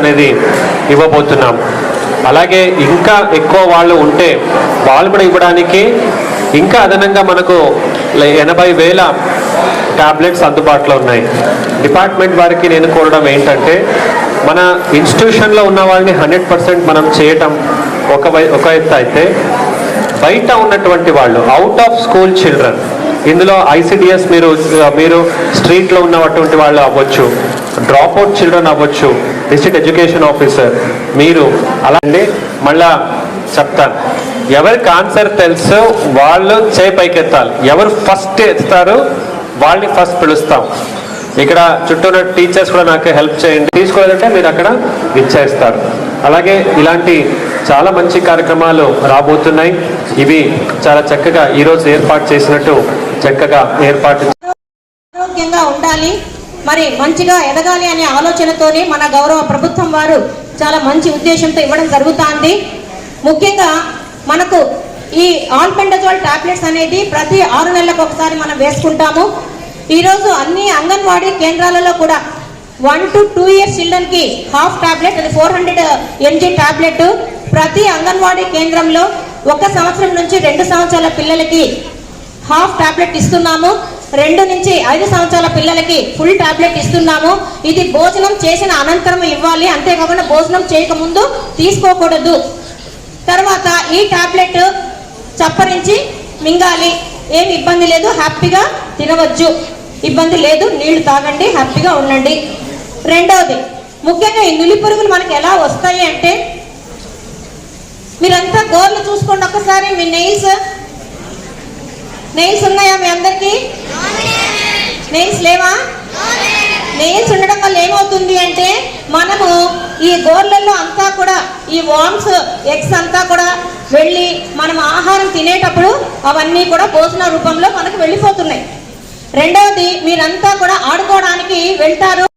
అనేది ఇవ్వబోతున్నాం. అలాగే ఇంకా ఎక్కువ వాళ్ళు ఉంటే వాళ్ళు కూడా ఇవ్వడానికి ఇంకా అదనంగా మనకు ఎనభై వేల టాబ్లెట్స్ అందుబాటులో ఉన్నాయి. డిపార్ట్మెంట్ వారికి నేను కోరడం ఏంటంటే మన ఇన్స్టిట్యూషన్లో ఉన్న వాళ్ళని హండ్రెడ్ పర్సెంట్ మనం చేయటం ఒక ఒక ఎత్తు అయితే బయట ఉన్నటువంటి వాళ్ళు అవుట్ ఆఫ్ స్కూల్ చిల్డ్రన్ ఇందులో ఐసిడిఎస్ మీరు మీరు స్ట్రీట్లో ఉన్నటువంటి వాళ్ళు అవ్వచ్చు డ్రాప్ అవుట్ చిల్డ్రన్ అవ్వచ్చు డిస్ట్రిక్ట్ ఎడ్యుకేషన్ ఆఫీసర్. మీరు అలాంటి మళ్ళా చెప్తాను. ఎవరికి ఆన్సర్ తెలుసు వాళ్ళు చేయి పైకెత్తాలి. ఎవరు ఫస్ట్ ఎత్తుతారు వాళ్ళని ఫస్ట్ పిలుస్తాం. ఇక్కడ చుట్టూ ఉన్న టీచర్స్ కూడా నాకు హెల్ప్ చేయండి. తీసుకోలేదంటే మీరు అక్కడ ఇచ్చేస్తారు అలాగే ఇలాంటి చాలా మంచి కార్యక్రమాలు రాబోతున్నాయి. ఇవి చాలా చక్కగా ఈరోజు ఏర్పాటు చేసినట్టు చక్కగా ఏర్పాటు ఆరోగ్యంగా ఉండాలి. మరి మంచిగా ఎదగాలి అనే ఆలోచనతోనే మన గౌరవ ప్రభుత్వం వారు చాలా మంచి ఉద్దేశంతో ఇవ్వడం జరుగుతుంది. ముఖ్యంగా మనకు ఈ ఆల్పెండజోల్ టాబ్లెట్స్ అనేది ప్రతి ఆరు నెలలకు ఒకసారి మనం వేసుకుంటాము. ఈరోజు అన్ని అంగన్వాడీ కేంద్రాలలో కూడా వన్ టు టూ ఇయర్స్ చిల్డ్రన్కి హాఫ్ టాబ్లెట్ అది ఫోర్ హండ్రెడ్ ఎంజీ టాబ్లెట్ ప్రతి అంగన్వాడీ కేంద్రంలో ఒక సంవత్సరం నుంచి రెండు సంవత్సరాల పిల్లలకి హాఫ్ టాబ్లెట్ ఇస్తున్నాము. రెండు నుంచి ఐదు సంవత్సరాల పిల్లలకి ఫుల్ టాబ్లెట్ ఇస్తున్నాము. ఇది భోజనం చేసిన అనంతరం ఇవ్వాలి. అంతేకాకుండా భోజనం చేయకముందు తీసుకోకూడదు. తర్వాత ఈ టాబ్లెట్ చప్పరించి మింగాలి. ఏమి ఇబ్బంది లేదు. హ్యాపీగా తినవచ్చు. ఇబ్బంది లేదు. నీళ్ళు తాగండి. హ్యాపీగా ఉండండి. రెండవది ముఖ్యంగా ఈ నులి పురుగులు మనకి ఎలా వస్తాయి అంటే మీరంతా గోర్లు చూసుకోండి. ఒక్కసారి మీ నెయిల్స్ నెయిల్స్ ఉన్నాయా మీ అందరికి? నెయిల్స్ లేవా? నెయిల్స్ ఉండడం వల్ల ఏమవుతుంది అంటే మనము ఈ గోర్లలో అంతా కూడా ఈ వామ్స్ ఎగ్స్ అంతా కూడా వెళ్ళి మనం ఆహారం తినేటప్పుడు అవన్నీ కూడా భోజన రూపంలో మనకు వెళ్ళిపోతున్నాయి. రెండవది మీరంతా కూడా ఆడుకోవడానికి వెళ్తారు.